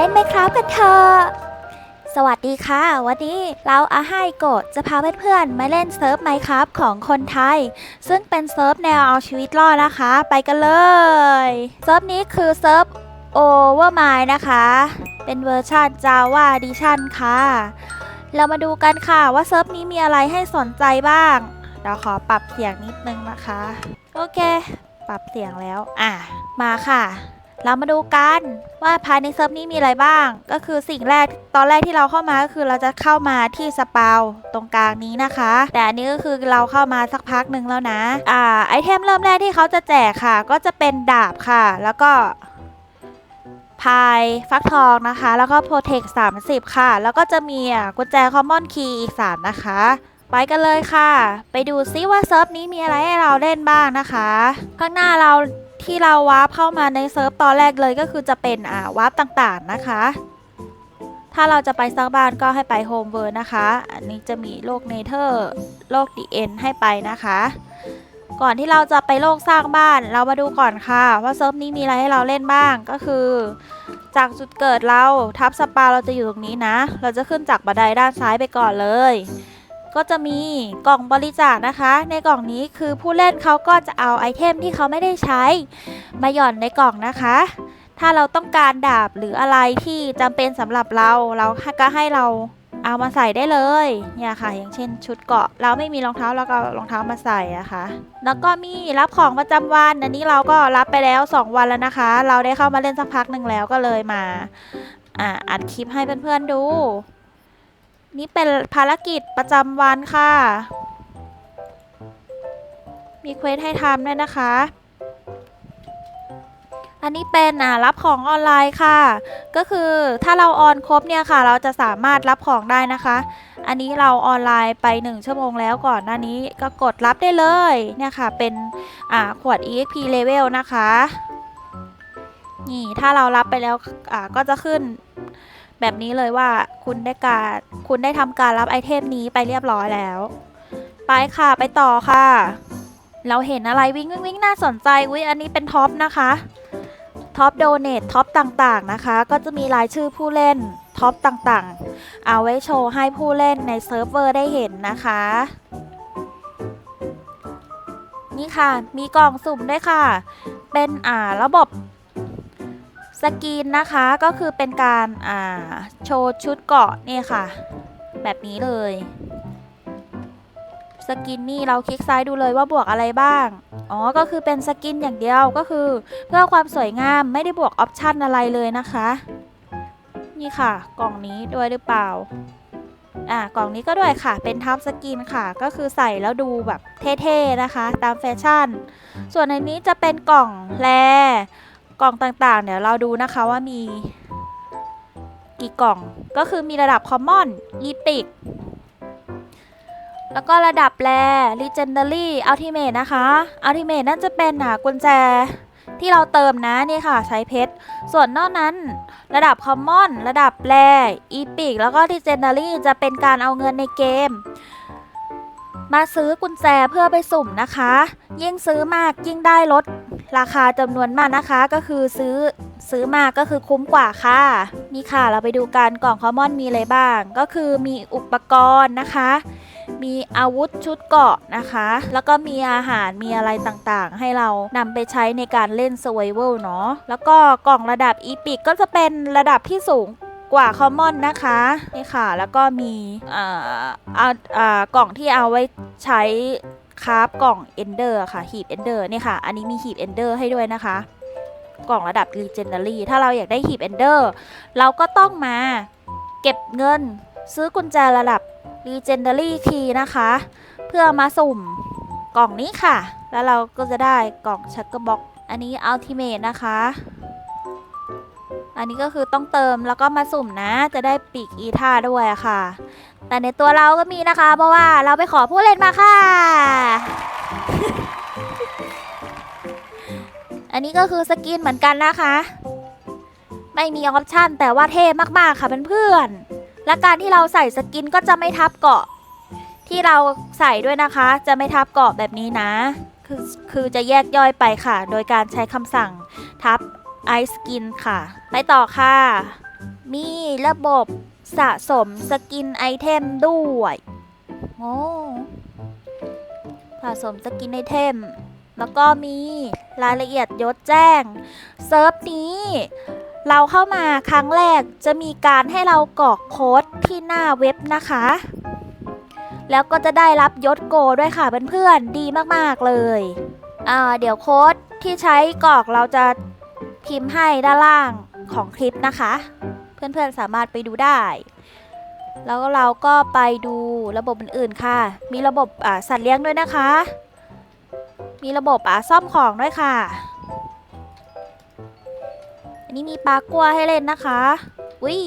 เล่นไหมครับกันเถอะสวัสดีค่ะ วันนี้เราอาไฮโกะจะพาเพื่อนๆมาเล่นเซิร์ฟไมครับของคนไทย ซึ่งเป็นเซิร์ฟแนวเอาชีวิตรอดนะคะ ไปกันเลยเซิร์ฟนี้คือเซิร์ฟ Overmind นะคะ เป็นเวอร์ชัน Java Edition ค่ะ เรามาดูกันค่ะว่าเซิร์ฟนี้มีอะไรให้สนใจบ้างเดี๋ยวขอปรับเสียงนิดนึงนะคะ โอเค ปรับเสียงแล้ว อะ มาค่ะ เรามาดูกันว่าภายในเซิร์ฟนี้มีอะไรบ้าง ก็คือสิ่งแรกตอนแรกที่เราเข้ามาก็คือเราจะเข้ามาที่สปาวตรงกลางนี้นะคะ แต่อันนี้ก็คือเราเข้ามาสักพักหนึ่งแล้วนะ อ่าไอเทมเริ่มแรกที่เขาจะแจกค่ะ ก็จะเป็นดาบค่ะ แล้วก็พายฟักทองนะคะ แล้วก็โปรเทค30 ค่ะ แล้วก็จะมีกุญแจคอมมอนคีย์อีก 3 นะคะ ไปกันเลยค่ะ ไปดูซิว่าเซิร์ฟนี้มีอะไรให้เราเล่นบ้างนะคะ ข้างหน้าเรา ที่เราวาร์ปเข้ามาในเซิร์ฟตอนแรกเลยก็คือจะเป็นอ่าวาร์ปต่างๆนะคะ ถ้าเราจะไปสร้างบ้านก็ให้ไปโฮมเวิร์นะคะ อันนี้จะมีโลกเนเธอร์โลกดีเอ็นให้ไปนะคะ ก่อนที่เราจะไปโลกสร้างบ้านเรามาดูก่อนค่ะ ว่าเซิร์ฟนี้มีอะไรให้เราเล่นบ้างก็คือจากจุดเกิดเราทับสปาเราจะอยู่ตรงนี้นะ เราจะขึ้นจากบันไดด้านซ้ายไปก่อนเลย ก็จะมีกล่องบริจาคนะคะ ในกล่องนี้คือผู้เล่นเขาก็จะเอาไอเทมที่เขาไม่ได้ใช้ มาหย่อนในกล่องนะคะ ถ้าเราต้องการดาบหรืออะไรที่จำเป็นสำหรับเราเราก็ให้เราเอามาใส่ได้เลยเนี่ยค่ะ อย่างเช่น ชุดเกาะเราไม่มีรองเท้าเราก็รองเท้ามาใส่อะคะ่ะแล้วก็มีรับของประจำวันอันนี้เราก็รับไปแล้ว 2 วันแล้วนะคะ เราได้เข้ามาเล่นสักพักหนึ่งแล้วก็เลยมาอ่าอัดคลิปให้เพื่อนๆดู นี่เป็นภารกิจประจำวันค่ะ มีเควสให้ทำด้วยนะคะ อันนี้เป็นอ่ารับของออนไลน์ค่ะ ก็คือถ้าเราออนครบเนี่ยค่ะ เราจะสามารถรับของได้นะคะ อันนี้เราออนไลน์ไป 1 ชั่วโมงแล้วก่อนหน้านี้ก็กดรับได้เลยเนี่ยค่ะ เป็นอ่าขวด EXP level นะคะ นี่ถ้าเรารับไปแล้วอ่าก็จะขึ้น แบบนี้เลยว่าคุณได้การคุณได้ทำการรับไอเทมนี้ไปเรียบร้อยแล้ว ไปค่ะไปต่อค่ะ เราเห็นอะไรวิ่งวิ่งวิ่งน่าสนใจวิอันนี้เป็นท็อปนะคะท็อปโดเนทท็อปต่างๆนะคะ ก็จะมีรายชื่อผู้เล่นท็อปต่างๆ เอาไว้โชว์ให้ผู้เล่นในเซิร์ฟเวอร์ได้เห็นนะคะ นี่ค่ะมีกล่องสุ่มด้วยค่ะ เป็นอ่าระบบ สกรีนนะคะก็คือเป็นการอ่าโชว์ชุดเกาะนี่ค่ะ แบบนี้เลย สกินนี่เราคลิกซ้ายดูเลยว่าบวกอะไรบ้าง อ๋อ ก็คือเป็นสกินอย่างเดียวก็คือเพื่อความสวยงามไม่ได้บวกออปชันอะไรเลยนะคะ นี่ค่ะ กล่องนี้ด้วยหรือเปล่า อ่ากล่องนี้ก็ด้วยค่ะ เป็นทับสกินค่ะ ก็คือใส่แล้วดูแบบเท่ๆนะคะ ตามแฟชั่น ส่วนในนี้จะเป็นกล่องแล กล่องต่างๆ เดี๋ยวเราดูนะคะว่ามี กี่กล่องก็คือมีระดับคอมมอนอีพิกแล้วก็ระดับแร Legendary Ultimate นะคะ Ultimate นั่นจะเป็นอะกุญแจที่เราเติมนะนี่ค่ะใช้เพชร ส่วนนอกนั้น ระดับ Common ระดับแร Epic แล้วก็ Legendary จะเป็นการเอาเงินในเกม มาซื้อกุญแจเพื่อไปสุ่มนะคะ ยิ่งซื้อมากยิ่งได้ลด ราคาจำนวนมากนะคะก็คือซื้อซื้อมากก็คือคุ้มกว่าค่ะ นี่ค่ะเราไปดูกันกล่องคอมมอนมีอะไรบ้าง ก็คือมีอุปกรณ์นะคะ มีอาวุธชุดเกาะนะคะ แล้วก็มีอาหารมีอะไรต่างๆ ให้เรานำไปใช้ในการเล่น Survival เนาะแล้วก็กล่องระดับอีพิกก็จะเป็นระดับที่สูงกว่าคอมมอนนะคะนี่ค่ะแล้วก็มีอ่าเอาอ่ากล่องที่เอาไว้ใช้ คราฟกล่อง Ender ค่ะหีบ Ender นี่ค่ะ อันนี้มีหีบ Ender ให้ด้วยนะคะ กล่องระดับ Legendary ถ้าเราอยากได้หีบ Ender เราก็ต้องมาเก็บเงินซื้อกุญแจระดับ Legendary Key นะคะ เพื่อมาสุ่มกล่องนี้ค่ะ แล้วเราก็จะได้กล่องชักเกอร์บ็อกอันนี้ Ultimate นะคะ อันนี้ก็คือต้องเติมแล้วก็มาสุ่มนะ จะได้ปีกอีท่าด้วยค่ะ แต่ในตัวเราก็มีนะคะ เพราะว่าเราไปขอผู้เล่นมาค่ะ อันนี้ก็คือสกินเหมือนกันนะคะ ไม่มีออปชั่นแต่ว่าเท่มากๆค่ะเพื่อนๆและการที่เราใส่สกินก็จะไม่ทับเกาะ ที่เราใส่ด้วยนะคะ จะไม่ทับเกาะแบบนี้นะ คือคือจะแยกย่อยไปค่ะ โดยการใช้คำสั่งทับไอสกินค่ะ ไปต่อค่ะ มีระบบ สะสมสกินไอเทมด้วยโอ้สะสมสกินไอเทม แล้วก็มีรายละเอียดยศแจ้ง เซิร์ฟนี้เราเข้ามาครั้งแรกจะมีการให้เรากรอกโค้ดที่หน้าเว็บนะคะ แล้วก็จะได้รับยศโกด้วยค่ะเพื่อนๆ ดีมากๆเลยอ่าเดี๋ยวโค้ดที่ใช้กรอกเราจะพิมพ์ให้ด้านล่างของคลิปนะคะ เพื่อนๆสามารถไปดูได้ แล้วเราก็ไปดูระบบอื่นๆค่ะ มีระบบสัตว์เลี้ยงด้วยนะคะ มีระบบซ่อมของด้วยค่ะ อันนี้มีปลากัวให้เล่นนะคะวิ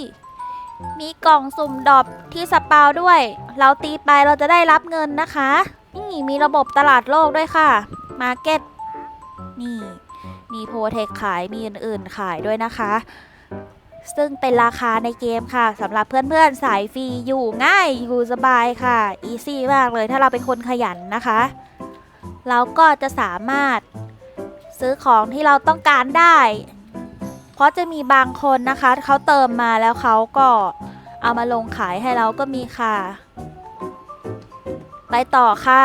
มีกล่องสุ่มดอบที่สปาวด้วย เราตีไปเราจะได้รับเงินนะคะ นี่มีระบบตลาดโลกด้วยค่ะ มาร์เก็ต นี่ มีโพเทคขาย มีอื่นๆขายด้วยนะคะ ซึ่งเป็นราคาในเกมค่ะสำหรับเพื่อนๆสายฟรีอยู่ง่ายอยู่สบายค่ะอีซี่มากเลยถ้าเราเป็นคนขยันนะคะ เราก็จะสามารถซื้อของที่เราต้องการได้ เพราะจะมีบางคนนะคะเขาเติมมาแล้วเขาก็เอามาลงขายให้เราก็มีค่ะ ไปต่อค่ะ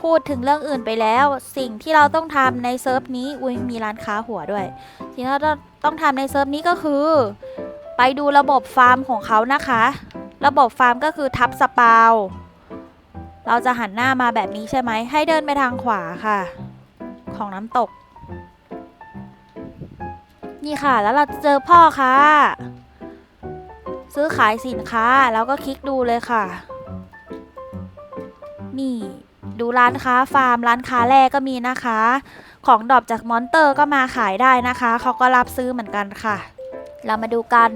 พูดถึงเรื่องอื่นไปแล้ว สิ่งที่เราต้องทำในเซิร์ฟนี้อุ้ยมีร้านค้าหัวด้วย ที่เรา ต้องทำในเซิร์ฟนี้ก็คือ ไปดูระบบฟาร์มของเขานะคะ ระบบฟาร์มก็คือทับสปาวเราจะหันหน้ามาแบบนี้ใช่ไหม ให้เดินไปทางขวาค่ะ ของน้ำตก นี่ค่ะ แล้วเราเจอพ่อค่ะ ซื้อขายสินค้า แล้วก็คลิกดูเลยค่ะ นี่ ดูร้านค้าฟาร์ม ร้านค้าแรกก็มีนะคะ ของดอปจากมอนเตอร์ก็มาขายได้นะคะ เขาก็รับซื้อเหมือนกันค่ะ เรามาดูกัน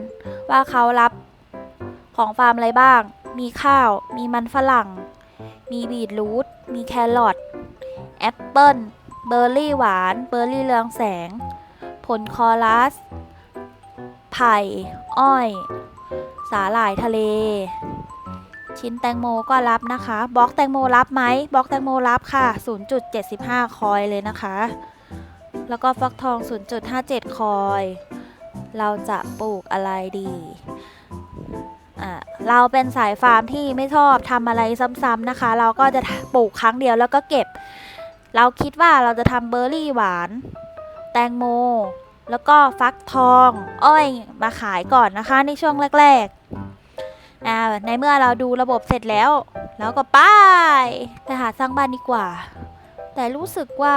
ว่าเขารับของฟาร์มอะไรบ้าง มีข้าว มีมันฝรั่ง มีบีทรูท มีแครอท แอปเปิ้ล เบอร์รี่หวาน เบอร์รี่เรืองแสง ผลคอรัส ไผ่ อ้อย สาหร่ายทะเล ชิ้นแตงโมก็รับนะคะบล็อกแตงโมรับไหมบล็อกแตงโมรับค่ะ 0.75 คอยเลยนะคะ แล้วก็ฟักทอง 0.57 คอย เราจะปลูกอะไรดีอ่าเราเป็นสายฟาร์มที่ไม่ชอบทำอะไรซ้ำๆนะคะ เราก็จะปลูกครั้งเดียวแล้วก็เก็บ เราคิดว่าเราจะทำเบอร์รี่หวาน แตงโม แล้วก็ฟักทอง อ้อยมาขายก่อนนะคะในช่วงแรก ๆ อ่าในเมื่อเราดูระบบเสร็จแล้ว แล้วก็ไป้ายไปหาสร้างบ้านดีกว่า แต่รู้สึกว่า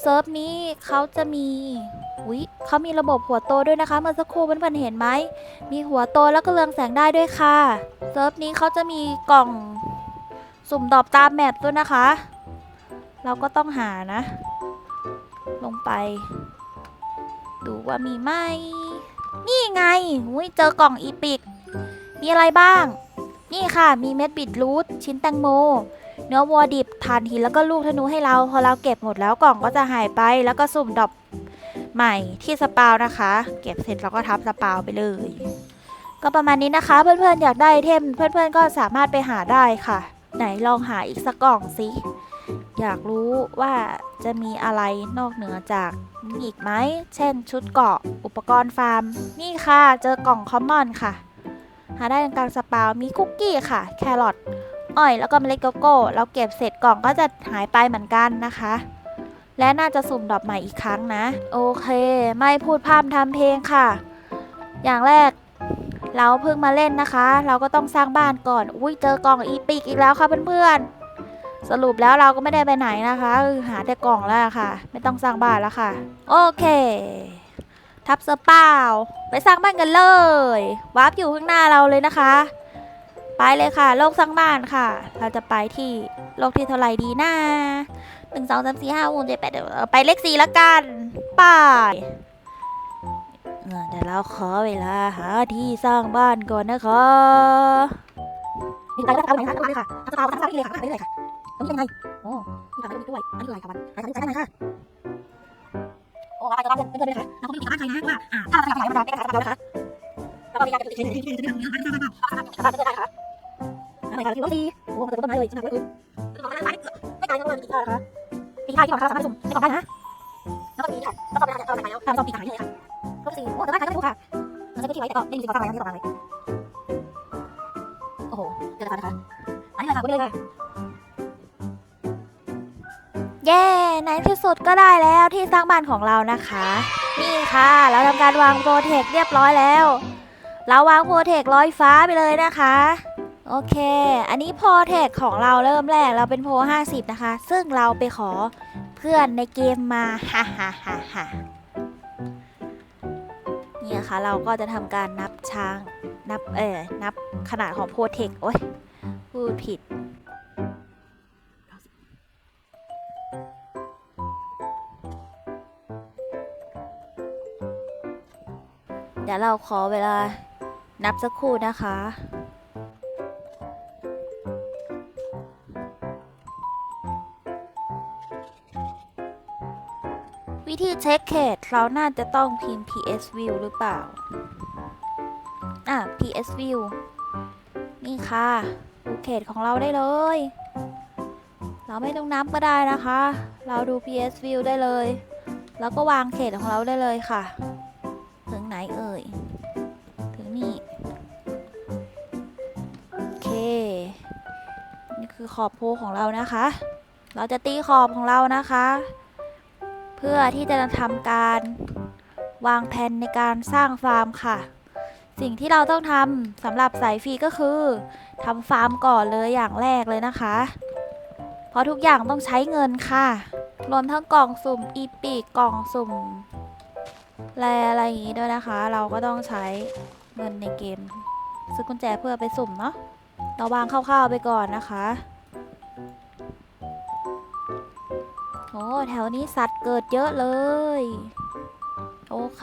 เซิร์ฟนี้เขาจะมีวิเขามีระบบหัวโตด้วยนะคะ เมื่อสักครู่เพื่อนๆเห็นไหม มีหัวโตแล้วก็เรืองแสงได้ด้วยค่ะ เซิร์ฟนี้เขาจะมีกล่องสุ่มดอบตามแมปด้วยนะคะ เราก็ต้องหานะ ลงไป ดูว่ามีไหมนี่ไง อุ้ยเจอกล่องอีปิ มีอะไรบ้าง นี่ค่ะมีเม็ดบิดรูทชิ้นแตงโม เนื้อวัวดิบถ่านหินแล้วก็ลูกธนูให้เรา พอเราเก็บหมดแล้วกล่องก็จะหายไป แล้วก็สุ่มดอกใหม่ที่สปาวนะคะ เก็บเสร็จเราก็ทับสปาวไปเลย ก็ประมาณนี้นะคะ เพื่อนๆอยากได้เทมเพื่อนๆก็สามารถไปหาได้ค่ะ ไหนลองหาอีกสักกล่องสิอยากรู้ว่าจะมีอะไรนอกเหนือจากนี้อีกไหม เช่นชุดเกาะ อุปกรณ์ฟาร์ม นี่ค่ะ เจอกล่องคอมมอนค่ะ หาได้ตรงกลางสปาวมีคุกกี้ค่ะ แครอทอ้อยแล้วก็เมล็ดโกโก้ เราเก็บเสร็จกล่องก็จะหายไปเหมือนกันนะคะ และน่าจะสุ่มดอกใหม่อีกครั้งนะ โอเค ไม่พูดพร่ำทำเพลงค่ะ อย่างแรกเราเพิ่งมาเล่นนะคะ เราก็ต้องสร้างบ้านก่อน อุ้ยเจอกล่องอีปิกอีกแล้วค่ะเพื่อนๆ สรุปแล้วเราก็ไม่ได้ไปไหนนะคะ หาแต่กล่องแล้วค่ะ ไม่ต้องสร้างบ้านแล้วค่ะ โอเค ทับเสปาวไปสร้างบ้านกันเลยวาร์ปอยู่ข้างหน้าเราเลยนะคะ ไปเลยค่ะ โลกสร้างบ้านค่ะ เราจะไปที่โลกที่เท่าไหร่ดีนะหนึ่งสองสามสี่ห้าหกเจ็ดแปดเดี๋ยวเอไปเลขสี่ละกันไปเดี๋ยวเราขอเวลาหาที่สร้างบ้านก่อนนะคะมีใครได้เอาไหนคะเอาเลยค่ะเอาเอาเอาที่เลยค่ะเอาเลยค่ะตรงนี้ยังไงโอ้มีการด้วยอันนี้อะไรคะวันใครจะได้ไหมคะ อ้อะไรจะรับเงินเลยค่ะเราก็ไม่ติดบ้านใครนะว่าอ่าถ้าเราจะทำอะไรเราไม่ได้ทำเรานะคะแล้วก็มีการจะติดเชื้อที่จะทำงานได้ได้ค่ะอะไรคะที่รถดีโอ้ต้นไม้เลยขนาดนี้คือต้นไม้ไม่ไกลเท่าไหร่ปีข้าวนะคะปีข้าวที่ของเขาสามารถสุ่มในกล่องได้นะแล้วก็มีค่ะแล้วก็ไปทำอะไรแล้วทำซองปีขายเลยค่ะก็สี่โอ้เติมบ้านใครก็ไม่รู้ค่ะเราใช้พื้นที่ไว้แต่ก็ไม่มีสิ่งก่อสร้างอะไรทั้งที่ต่อมาเลยโอ้โหเจอราคานะคะอันนี้ราคาก็ไม่เลยค่ะ เย้ในที่สุดก็ได้แล้วที่สร้างบ้านของเรานะคะ นี่ค่ะ เราทำการวางโปรเทคเรียบร้อยแล้ว เราวางโปรเทคลอยฟ้าไปเลยนะคะ โอเค อันนี้โปรเทคของเราเริ่มแรกเราเป็นโปร50 นะคะ ซึ่งเราไปขอเพื่อนในเกมมาฮ่าฮ่าฮ่าฮ่านี่นะคะเราก็จะทำการนับช้างนับเออนับขนาดของโปรเทคโอ้ยพูดผิด ยวเราขอเวลานับสักครู่นะคะ วิธีเช็คเขตเราน่าจะต้องพิมพ์ PS view หรือเปล่า อะ PS view นี่ค่ะดูเขตของเราได้เลย เราไม่ต้องนับก็ได้นะคะ เราดู PS view ได้เลย แล้วก็วางเขตของเราได้เลยค่ะ คือขอบโพของเรานะคะ เราจะตีขอบของเรานะคะ เพื่อที่จะทำการวางแผนในการสร้างฟาร์มค่ะ สิ่งที่เราต้องทำสำหรับสายฟรีก็คือทำฟาร์มก่อนเลยอย่างแรกเลยนะคะ เพราะทุกอย่างต้องใช้เงินค่ะ รวมทั้งกล่องสุ่มอีปีกกล่องสุ่มแลอะไรอย่างงี้ด้วยนะคะ เราก็ต้องใช้เงินในเกม ซื้อกุญแจเพื่อไปสุ่มเนาะ เราวางคร่าวๆไปก่อนนะคะโอ้แถวนี้สัตว์เกิดเยอะเลย โอเค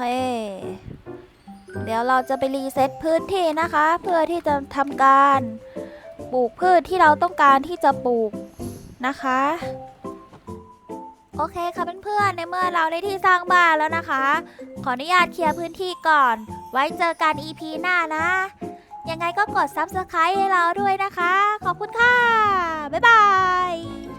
เดี๋ยวเราจะไปรีเซ็ตพื้นที่นะคะ เพื่อที่จะทำการปลูกพืชที่เราต้องการที่จะปลูกนะคะ โอเคค่ะเพื่อนๆในเมื่อเราได้ที่สร้างบ้านแล้วนะคะ ขออนุญาตเคลียร์พื้นที่ก่อน ไว้เจอกัน EP หน้านะ ยังไงก็กด Subscribe ให้เราด้วยนะคะ ขอบคุณค่ะ บ๊ายบาย